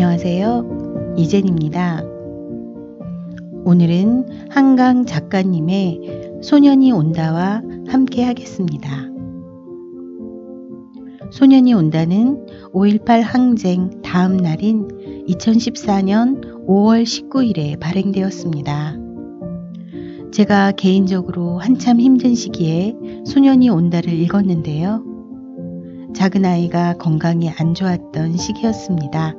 안녕하세요. 이젠입니다. 오늘은 한강 작가님의 소년이 온다와 함께 하겠습니다. 소년이 온다는 5.18 항쟁 다음 날인 2014년 5월 19일에 발행되었습니다. 제가 개인적으로 한참 힘든 시기에 소년이 온다를 읽었는데요. 작은 아이가 건강이 안 좋았던 시기였습니다.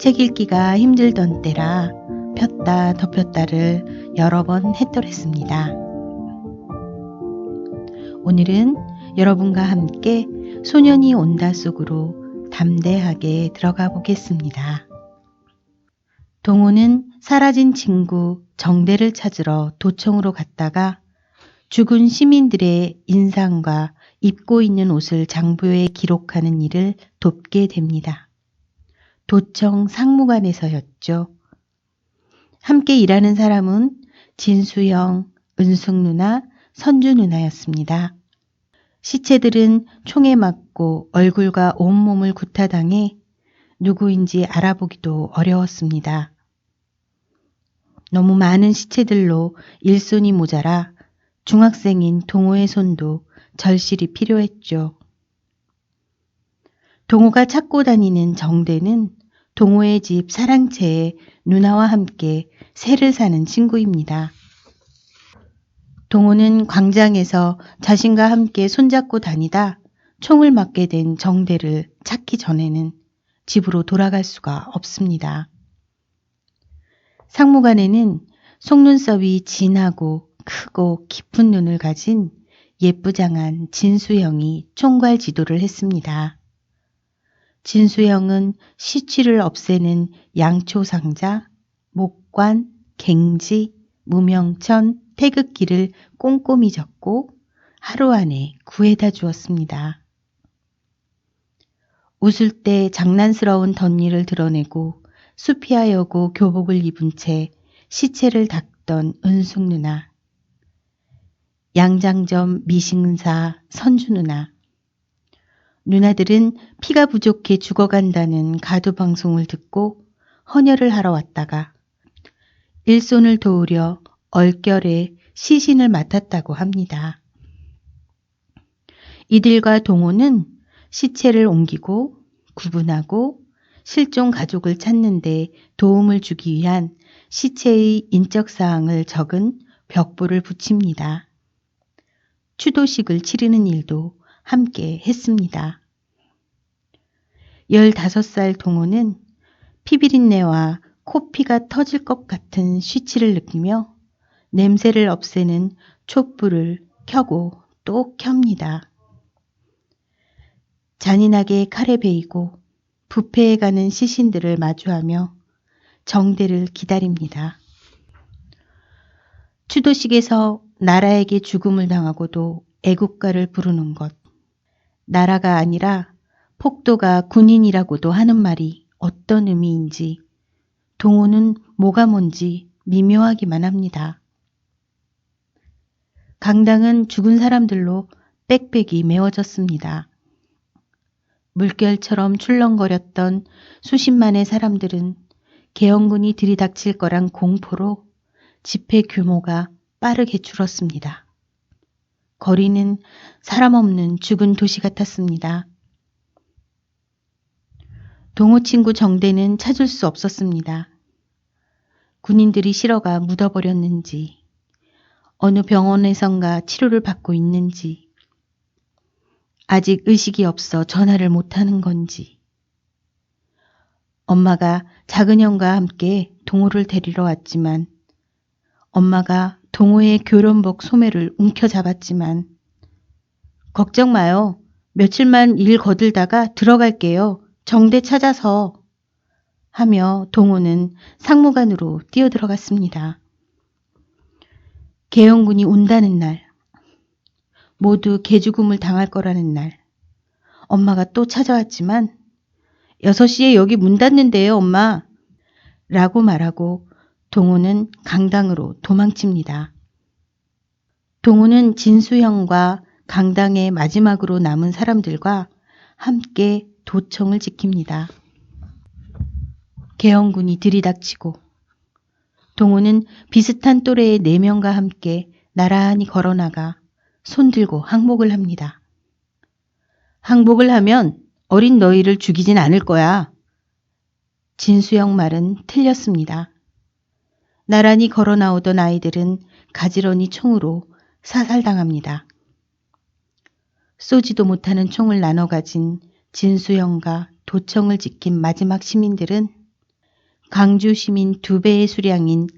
책 읽기가 힘들던 때라 폈다 덮였다를 여러 번 했더랬습니다. 오늘은 여러분과 함께 소년이 온다 속으로 담대하게 들어가 보겠습니다. 동호는 사라진 친구 정대를 찾으러 도청으로 갔다가 죽은 시민들의 인상과 입고 있는 옷을 장부에 기록하는 일을 돕게 됩니다. 도청 상무관에서였죠. 함께 일하는 사람은 진수영, 은숙 누나, 선주 누나였습니다. 시체들은 총에 맞고 얼굴과 온몸을 구타당해 누구인지 알아보기도 어려웠습니다. 너무 많은 시체들로 일손이 모자라 중학생인 동호의 손도 절실히 필요했죠. 동호가 찾고 다니는 정대는 동호의 집 사랑채에 누나와 함께 새를 사는 친구입니다. 동호는 광장에서 자신과 함께 손잡고 다니다 총을 맞게 된 정대를 찾기 전에는 집으로 돌아갈 수가 없습니다. 상무관에는 속눈썹이 진하고 크고 깊은 눈을 가진 예쁘장한 진수영이 총괄 지도를 했습니다. 진수영은 시취를 없애는 양초상자, 목관, 갱지, 무명천, 태극기를 꼼꼼히 적고 하루 안에 구해다 주었습니다. 웃을 때 장난스러운 덧니를 드러내고 수피하여고 교복을 입은 채 시체를 닦던 은숙 누나. 양장점 미싱사 선주 누나. 누나들은 피가 부족해 죽어간다는 가두 방송을 듣고 헌혈을 하러 왔다가 일손을 도우려 얼결에 시신을 맡았다고 합니다. 이들과 동호는 시체를 옮기고 구분하고 실종 가족을 찾는데 도움을 주기 위한 시체의 인적 사항을 적은 벽보를 붙입니다. 추도식을 치르는 일도 함께 했습니다. 15살 동호는 피비린내와 코피가 터질 것 같은 쉬치를 느끼며 냄새를 없애는 촛불을 켜고 또 켭니다. 잔인하게 칼에 베이고 부패해 가는 시신들을 마주하며 정대를 기다립니다. 추도식에서 나라에게 죽음을 당하고도 애국가를 부르는 것. 나라가 아니라 폭도가 군인이라고도 하는 말이 어떤 의미인지 동호는 뭐가 뭔지 미묘하기만 합니다. 강당은 죽은 사람들로 빽빽이 메워졌습니다. 물결처럼 출렁거렸던 수십만의 사람들은 개헌군이 들이닥칠 거란 공포로 집회 규모가 빠르게 줄었습니다. 거리는 사람 없는 죽은 도시 같았습니다. 동호 친구 정대는 찾을 수 없었습니다. 군인들이 실어가 묻어버렸는지, 어느 병원에선가 치료를 받고 있는지, 아직 의식이 없어 전화를 못하는 건지, 엄마가 작은 형과 함께 동호를 데리러 왔지만, 엄마가 동호의 교련복 소매를 움켜잡았지만, 걱정 마요. 며칠만 일 거들다가 들어갈게요. 정대 찾아서. 하며 동호는 상무관으로 뛰어들어갔습니다. 개영군이 온다는 날, 모두 개죽음을 당할 거라는 날, 엄마가 또 찾아왔지만, 6시에 여기 문 닫는데요, 엄마. 라고 말하고 동호는 강당으로 도망칩니다. 동호는 진수형과 강당의 마지막으로 남은 사람들과 함께 도청을 지킵니다. 개헌군이 들이닥치고 동호는 비슷한 또래의 네 명과 함께 나란히 걸어나가 손들고 항복을 합니다. 항복을 하면 어린 너희를 죽이진 않을 거야. 진수영 말은 틀렸습니다. 나란히 걸어 나오던 아이들은 가지런히 총으로 사살당합니다. 쏘지도 못하는 총을 나눠 가진 진수영과 도청을 지킨 마지막 시민들은 강주 시민 두 배의 수량인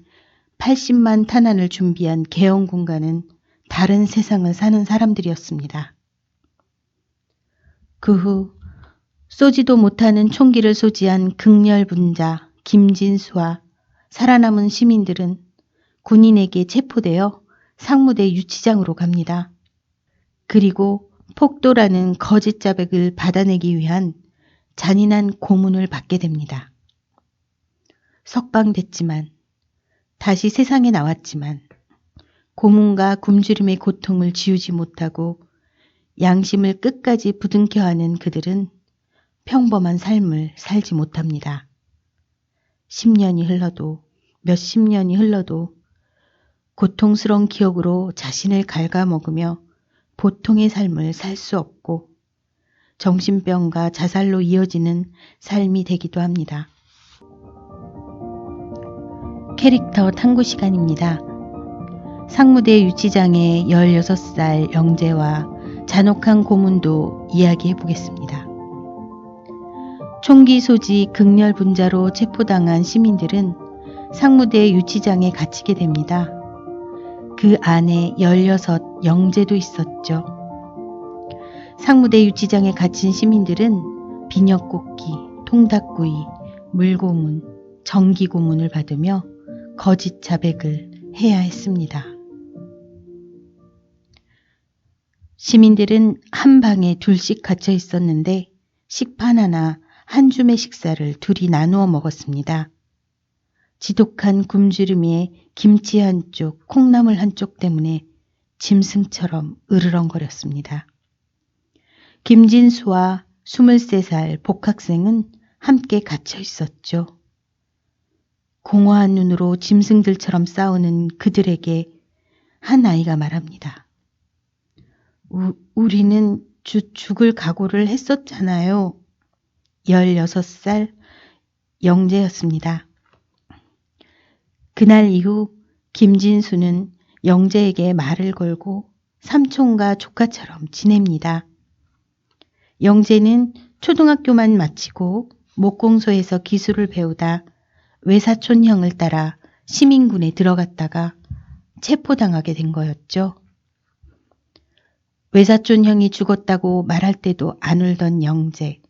80만 탄환을 준비한 개헌군과는 다른 세상을 사는 사람들이었습니다. 그 후 쏘지도 못하는 총기를 소지한 극렬 분자 김진수와 살아남은 시민들은 군인에게 체포되어 상무대 유치장으로 갑니다. 그리고 폭도라는 거짓 자백을 받아내기 위한 잔인한 고문을 받게 됩니다. 석방됐지만 다시 세상에 나왔지만 고문과 굶주림의 고통을 지우지 못하고 양심을 끝까지 부둥켜 하는 그들은 평범한 삶을 살지 못합니다. 10년이 흘러도 몇십 년이 흘러도 고통스러운 기억으로 자신을 갉아먹으며 보통의 삶을 살 수 없고 정신병과 자살로 이어지는 삶이 되기도 합니다. 캐릭터 탐구 시간입니다. 상무대 유치장의 16살 영재와 잔혹한 고문도 이야기해 보겠습니다. 총기 소지 극렬 분자로 체포당한 시민들은 상무대 유치장에 갇히게 됩니다. 그 안에 16 영재도 있었죠. 상무대 유치장에 갇힌 시민들은 비녀꽃기, 통닭구이, 물고문, 정기고문을 받으며 거짓 자백을 해야 했습니다. 시민들은 한 방에 둘씩 갇혀 있었는데 식판 하나 한 줌의 식사를 둘이 나누어 먹었습니다. 지독한 굶주림에 김치 한 쪽, 콩나물 한 쪽 때문에 짐승처럼 으르렁거렸습니다. 김진수와 23살 복학생은 함께 갇혀 있었죠. 공허한 눈으로 짐승들처럼 싸우는 그들에게 한 아이가 말합니다. 우, 우리는 주, 죽을 각오를 했었잖아요. 16살 영재였습니다. 그날 이후 김진수는 영재에게 말을 걸고 삼촌과 조카처럼 지냅니다. 영재는 초등학교만 마치고 목공소에서 기술을 배우다 외사촌 형을 따라 시민군에 들어갔다가 체포당하게 된 거였죠. 외사촌 형이 죽었다고 말할 때도 안 울던 영재.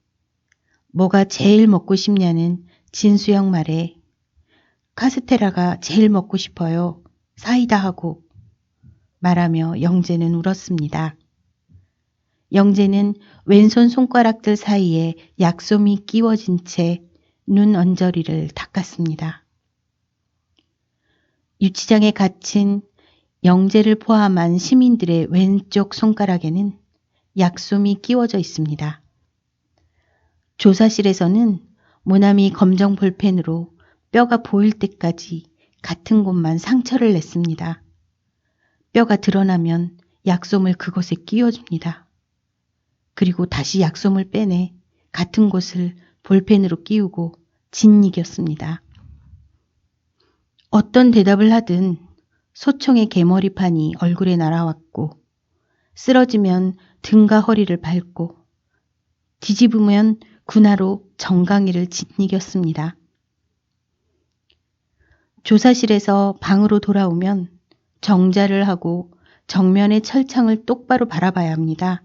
뭐가 제일 먹고 싶냐는 진수형 말에 카스테라가 제일 먹고 싶어요. 사이다 하고 말하며 영재는 울었습니다. 영재는 왼손 손가락들 사이에 약솜이 끼워진 채 눈 언저리를 닦았습니다. 유치장에 갇힌 영재를 포함한 시민들의 왼쪽 손가락에는 약솜이 끼워져 있습니다. 조사실에서는 모나미 검정 볼펜으로 뼈가 보일 때까지 같은 곳만 상처를 냈습니다. 뼈가 드러나면 약솜을 그곳에 끼워줍니다. 그리고 다시 약솜을 빼내 같은 곳을 볼펜으로 끼우고 진이겼습니다. 어떤 대답을 하든 소총의 개머리판이 얼굴에 날아왔고 쓰러지면 등과 허리를 밟고 뒤집으면 군화로 정강이를 짓이겼습니다. 조사실에서 방으로 돌아오면 정자를 하고 정면의 철창을 똑바로 바라봐야 합니다.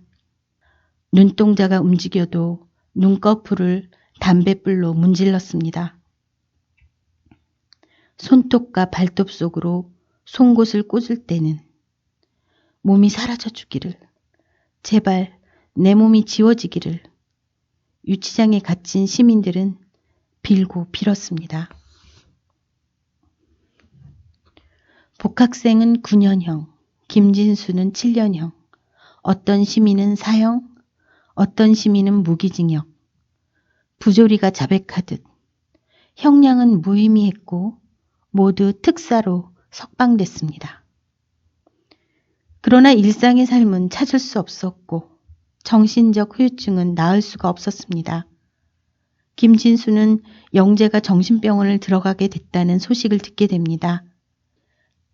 눈동자가 움직여도 눈꺼풀을 담뱃불로 문질렀습니다. 손톱과 발톱 속으로 송곳을 꽂을 때는 몸이 사라져 주기를, 제발 내 몸이 지워지기를 유치장에 갇힌 시민들은 빌고 빌었습니다. 복학생은 9년형, 김진수는 7년형, 어떤 시민은 사형, 어떤 시민은 무기징역, 부조리가 자백하듯 형량은 무의미했고 모두 특사로 석방됐습니다. 그러나 일상의 삶은 찾을 수 없었고 정신적 후유증은 나을 수가 없었습니다. 김진수는 영재가 정신병원을 들어가게 됐다는 소식을 듣게 됩니다.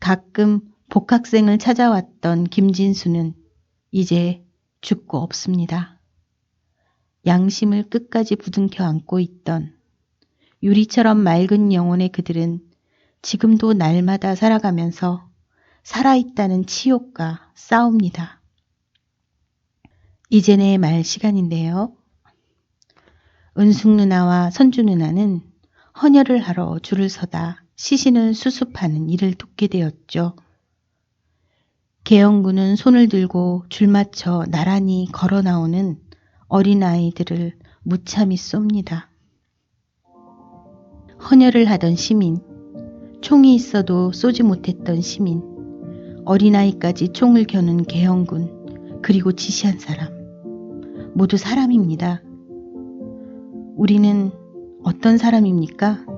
가끔 복학생을 찾아왔던 김진수는 이제 죽고 없습니다. 양심을 끝까지 부둥켜 안고 있던 유리처럼 맑은 영혼의 그들은 지금도 날마다 살아가면서 살아있다는 치욕과 싸웁니다. 이제 내말 시간인데요. 은숙 누나와 선주 누나는 헌혈을 하러 줄을 서다 시신을 수습하는 일을 돕게 되었죠. 개영군은 손을 들고 줄 맞춰 나란히 걸어 나오는 어린아이들을 무참히 쏩니다. 헌혈을 하던 시민, 총이 있어도 쏘지 못했던 시민, 어린아이까지 총을 겨눈 개영군, 그리고 지시한 사람. 모두 사람입니다. 우리는 어떤 사람입니까?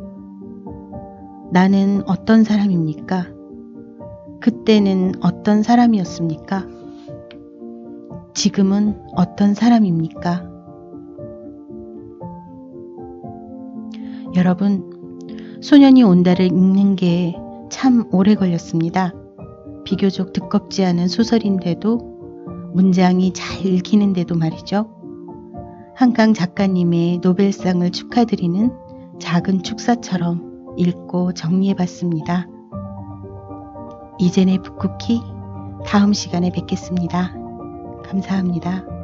나는 어떤 사람입니까? 그때는 어떤 사람이었습니까? 지금은 어떤 사람입니까? 여러분, 소년이 온다를 읽는 게 참 오래 걸렸습니다. 비교적 두껍지 않은 소설인데도 문장이 잘 읽히는데도 말이죠. 한강 작가님의 노벨상을 축하드리는 작은 축사처럼 읽고 정리해 봤습니다. 이젠의 북쿠키 다음 시간에 뵙겠습니다. 감사합니다.